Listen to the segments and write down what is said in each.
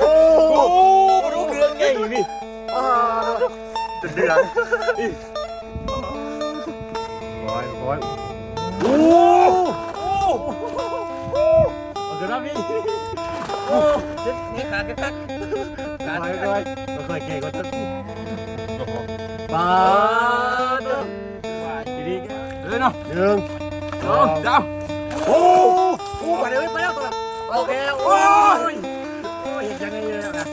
โอ้โอ้รู้เรื่องไงพี่อ่าจะเดือดร้อยร้อยโอ้โอ้เอาเกินแล้วพี่โอ้เจ็บนี่ขาดกันตักขาดร้อยกันร้ตัอกยเราเคยเก่งกว่าต้นปาดว่าดีๆกันเลยเนาะหนึ่งสเอาองเจ้าโอ้โอ้ไปเลยไปแล้วตัวละ โอเค โอ้ย โอ้ยเห็นยังไงเนี่ยนะ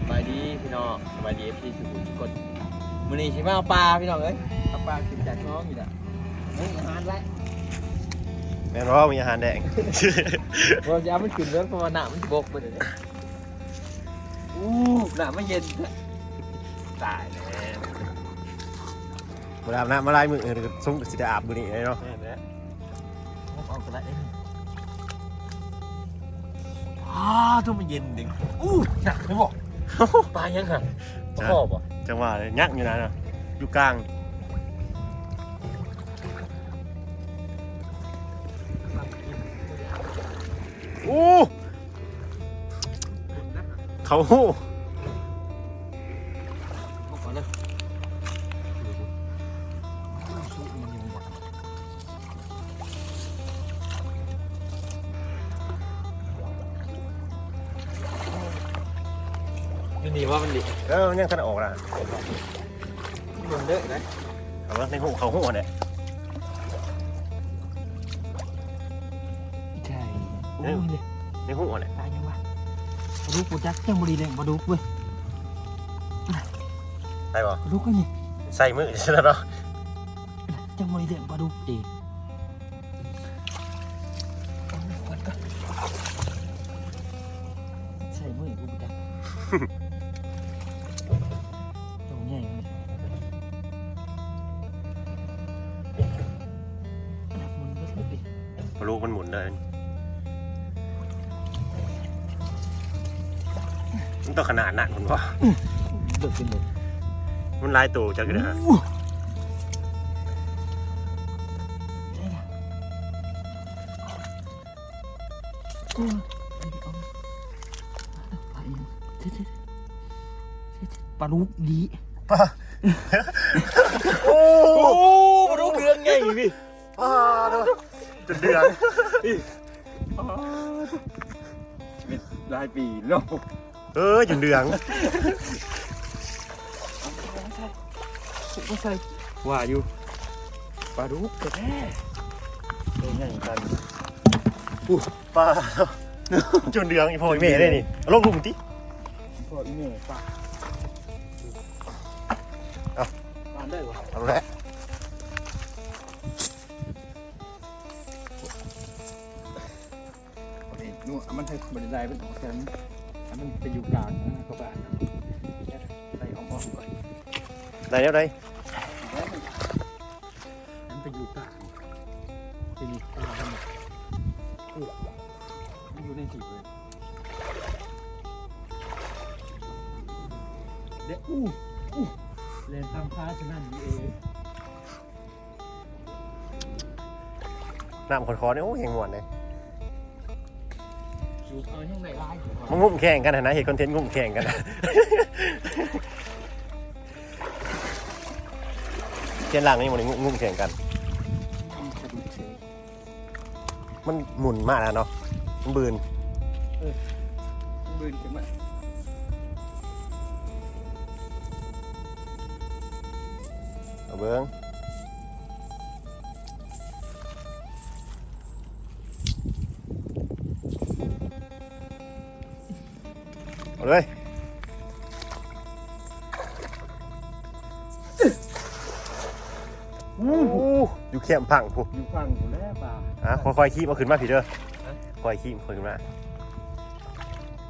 สบายดีพี่น้องสบายดีเอฟซีสุขุมทุกคนมื้อนี้ชิมาเอาปลาพี่น้องเอ้ยเอาปลากินจากน้องอยู่น่ะเฮ้ยอาหารแล้วแม่นว่ามีอาหารแดงเราจะเอามันขึ้นเรื่องเพราะว่าหนามันบกไปเลยอู้หนามันเย็นตายแล้วเวลาอาบน้ำมาลายมือเออซุ้มสิได้อาบมือนี่เนาะแม่แล้วผมเอากระไรเอง อ้าตัวมันเย็นดึงอู้หนักไม่บอกปลายังห่ะขอบอะจังหวะเลยยักษ์อยู่นะเนาะอยู่กลางโอ้เขาหู้ ว่ามันดิเออมันยังทันออกนะมันเด้อนะเอาว่าในหูเขาหู้เนี่ยใช่โอ้ยเลยในหูเนี่ยตายยังวะมาดูกูจักยังบริเลยมาดูเว้ยใช่ป่ะมาดูก็นี่ใส่มือใช่แล้วเนาะยังบริเลยมาดูดี ลูกมันหมุนเลยมันต้องขนาดนั้นคุณพ่อเดือดเป็นเลยมันลายตู่จังเลยฮะปลาลูกดีโอ้โอ้ปลาลูกเรืองไงพี่ป้า จะเดือดชีวิตรายปีเนาะเออจนเดืองไม่ใช่ว่าอยู่ปลาลูกแท้ตัวใหญ่กันป้าจนเดืองอีพ่ออีแม่ได้นี่เอาลงลุมติพออีเมย์ปลาเอาปลาได้วะเอาละ มันให้บริได้เป็นของฉันมันไปอยู่กลางนะก็บ้านไปเอาออกก่อนได้แล้วได้นั้นไปอยู่กลางไปอยู่กลางมันมันอยู่ในสีเลยเด็กอู้อู้เล่นตามพาฉะนั้นนี่เองน้ำขอนคอเนี่ยโอ้ยแหงหวนเลย มันงุ่มแข่งกันนะเห็นคอนเทนต์งุ่มแข่งกันนะเทียนหลังนี่มันงุ่มแข่งกันกระดูกเฉยมันหมุนมากนะเนาะมันบืนบืนขึ้นมาเอาเบิ้ง เอาเลยอู้หูอยู่เข้มพังผู้อยู่ฝั่งกูแล้วป่าอะค่อยๆขี้มาขึ้นมาผีเด้อค่อยขี้มาขึ้นมา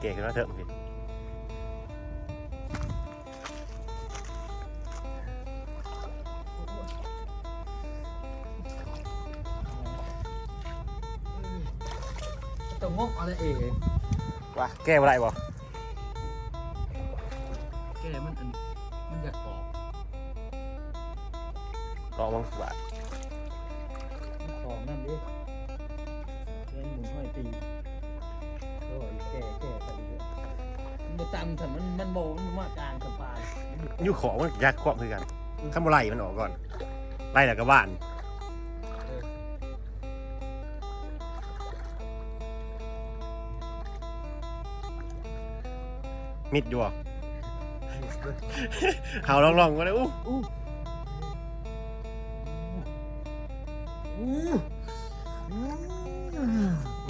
เก๋ขึ้นมาเถอะพี่ต้องงกอะไรเองว่าแก้อะไรบ่แกมันอันมันอยากออกลองมั้งว่าของนั่นดิแกหมุนห้อยตีก็อีกบ่ตำแต่มันมันโบมันมากลางกับปลาอยู่ของมันยากควบคือกันข้ามบ่ไล่มันออกก่อน ไล่แล้วก็บ้านมิดอยู่อะ เฮาลองๆก็ได้อู้อู้อู้อู้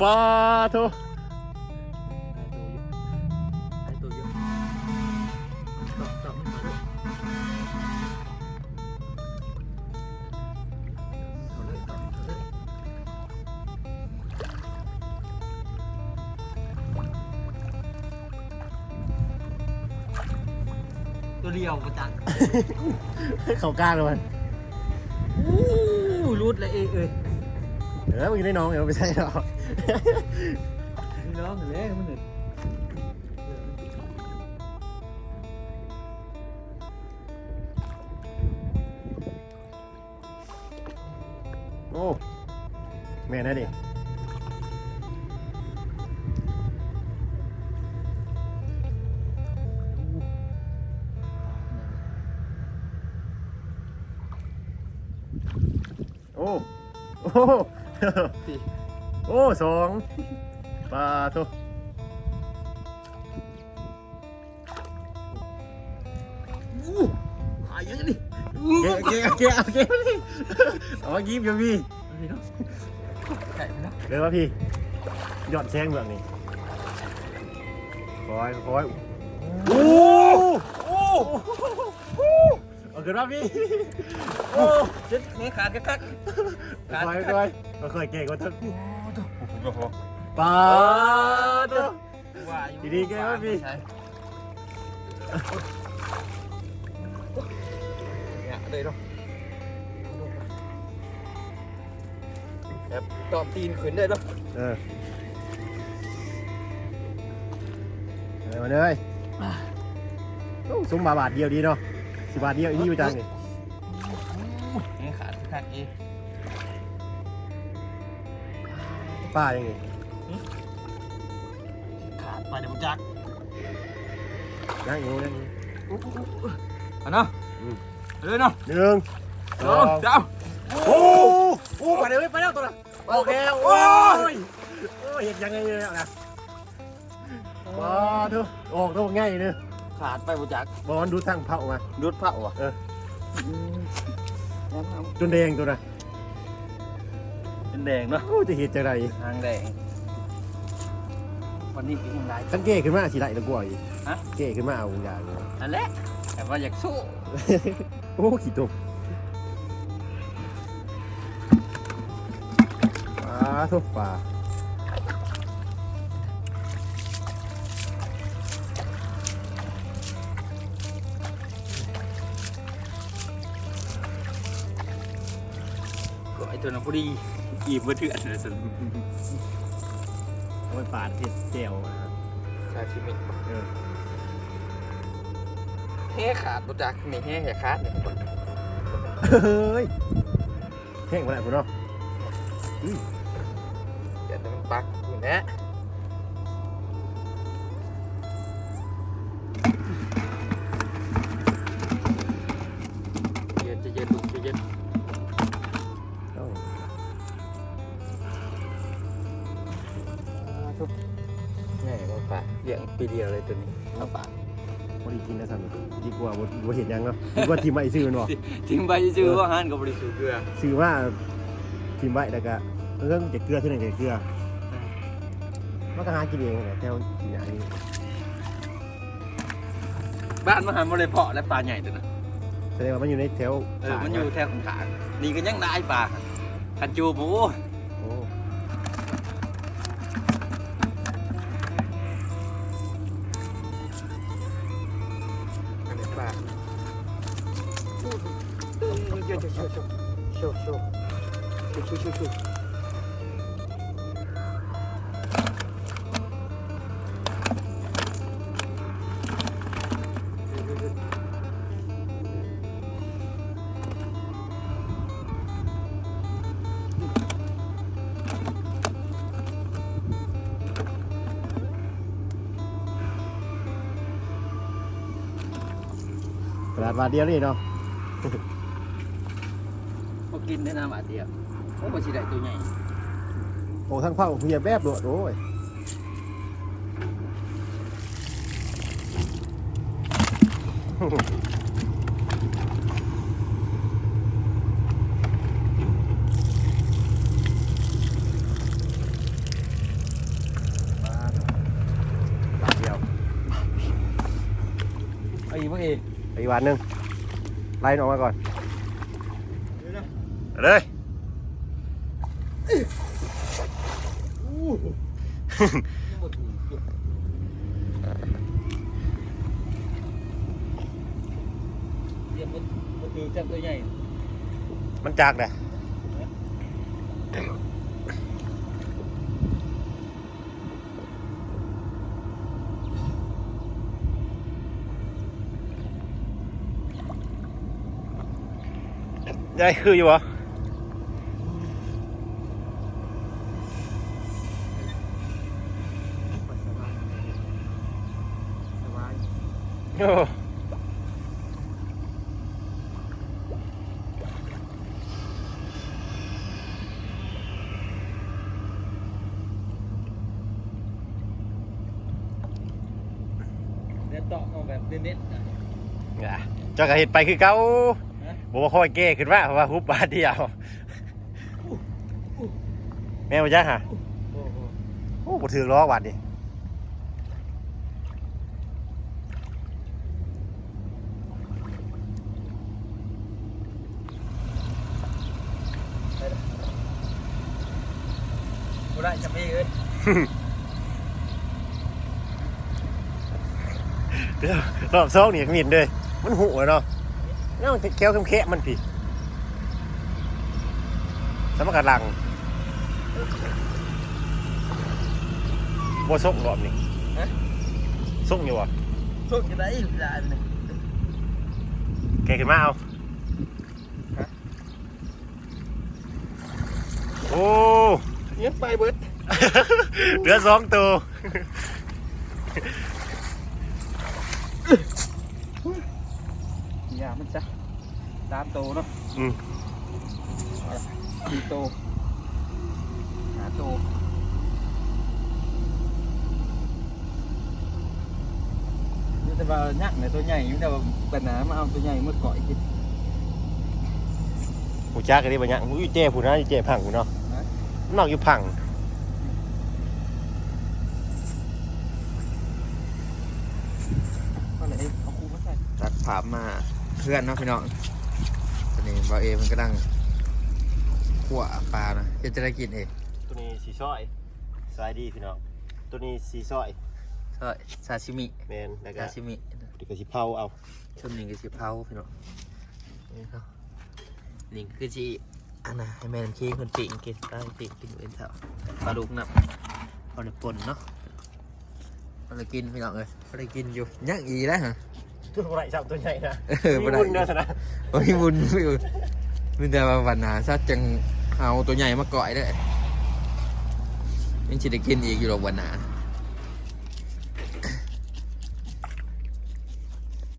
ปลาโท เดียวประจันเขากล้าเลยมันอู้รุดเลยเอ้ยเอ้ยเออมึงได้น้องเดี๋ยวไม่ใช่หรอกนี่น้องเห็นไหมมันเห็นโอ้แม่นะดิ โอ้สองปลาโทอู้หายยังนี่เกะเกะเกะเกะมาดิเอามายิ้มอยู่พี่เนาะไก่ไปนะเดี๋ยวมาพี่หยอดแช่งเบืองนี่คอยคอยโอ้โอ้ ขึ้นมาพี่โอ้เจ็ดนี่ขาดกระคักคอยคอยเราเคยเก่งกว่าทั้งปลาโตว่าอยู่ดีๆแกว่าพี่ใช่เนี่ยเลยเนาะแบบตอมตีนขืนได้เนาะเออเอามาเลยโอ้ซุ้มบาบาทเดียวดีเนาะ สิบาทเดียวอีนี่ไปจังนี่นี่ขาดกระคักเองป้ายังไงขาดไปเดี๋ยวมันจักยังอยู่ยังอยู่เอาเนาะอืมเอาเลยเนาะหนึ่งสสอองงสามโอ้โอ้ไปเลยไปแล้วตัวละโอเคโอ้ยโอ้ยเห็นยังไงเนี่ยนะว้าเถอะออกตัวง่ายเนอะ ขาดไปบ่จักบอลดูทั้งเผามารุดเผาอะเออมจนแดงตัวนะเป็นแดงเนาะโอ้จะเห็นจังไรทางแดง วันนี้กินยังไง ขันเก้ขึ้นมาสีไหลตะกลัวอีกฮะ เก้ขึ้นมาเอาอย่างเงี้ยนั่นแหละแต่ว่าอยากสู้โอ้ขี้ตุกปลาทุกปลา ไอ้ตัวนั้นพอดีอิ่มมาเถื่อนเลยสิเอาไปปาดเห็ดเจียวนะครับชาชิมิเออแห่ขาดบ่จักนี่แห่แห่ขาดเนี่ยเฮ้ยแห้งมาแล้วคุณเนาะเดี๋ยวแต่มันปักอยู่นะ ปีเดียวเลยตัวนี้เอาป่าพอดีกินนะสันดีกว่าบ่บ่เห็นยังเนาะดีกว่าทีมใบซื้อมันบ่ทิ้งไปซื้อว่าหันกับบริสุทธิ์เกลือซื้อว่าทีมใบแล้วก็เรื่องจะเกลือที่ไหนจะเกลือมันก็หากินเองแหละแถวกินอย่างนี้บ้านมาหันมาเลยเพาะและปลาใหญ่ตัวนั้นแสดงว่ามันอยู่ในแถวเออมันอยู่แถวขางๆนี่ก็ยังได้ปลาคันจูบโอ้โอ้อั 咻咻咻咻咻咻咻咻咻。là và đi đi đâu กระดาษบาทเดียวนี่เนาะพอกินได้น้ำบาทเดียวโอ้บ่สิได้ตัวใหญ่โอ้ทั้งเผาเฮียแบบโดดโอ้ยบาทเดียวเอาอีกบ่เองไปอีกวันหนึ่งไล่มันออกมาก่อน เอาเลยยังบ่ถูกจุดเดี๋ยวบ่บ่ถือจับตัวใหญ่ มันจากเลยได้คืออยู่ว โอ้เดี๋ยวต่อเอาแบบเน้นๆนะยเจ้าก็เห็ดไปคือเก่าฮะบอกว่าค่อยเก้ขึ้นมาเพราะว่าฮุบบาทเดียวแม่มาจ้าฮะโอ้โหโอ้บ่ถือล้อบาทดิ บ่ได้จับเอง เอ้ยเดี๋ยวรอบสองนี่มีนเลยมันหูอะเนาะแล้วมันแก้วเข้มแค่มันพี่สมการลังบ่ส่งรอบนี่ฮะส่งอยู่วะสุดจะได้อีกได้เลยแกขึ้นมาเอาฮะโอ้ยังไปเบิด เหลือสองตัวอย่ามันซะตามโตเนาะอืมสี่โตหาโตนี่แต่ว่ายักษ์ในตัวใหญ่อยู่แต่ว่าปัญหามาเอาตัวใหญ่เมื่อก่อยกินหูจ้ากันดิบัญญัติอุ้ยเจ้ผู้นะเจ้พังผู้เนาะฮะนอกอยู่พัง ก็เลยเอาคูมาใส่ตัดผามาเพื่อนเนาะพี่น้องตอนนี้บาเอมันกำลังขั่วปลานะจะจะได้กินเองตัวนี้สีซ้อยสายดีพี่น้องตัวนี้สีซ้อยใช่ซาชิมิแมนแล้วก็ซาชิมิตัวนี้ก็สีเผาเอาช่วงนี้ก็สิเผาพี่น้องนี่เนาะนี่คือจีอันน่ะให้แม่น้ำขี้คนปิ่งกินได้ปิ่งกินเป็นแถวปลาดุกนับพอได้ป่นเนาะ พอได้กินพี่น้องเอ้ยพอได้กินอยู่ยังอีแล้วฮะตัวไรจับตัวใหญ่นะเออมีบ่ได้บุญเด้อสนะโอ้ยบุญไม่บุญมีแต่ว่าวันหนาซะจังเอาตัวใหญ่มาก่อยได้ยังสิได้กินอีกอยู่หรอกวันหนา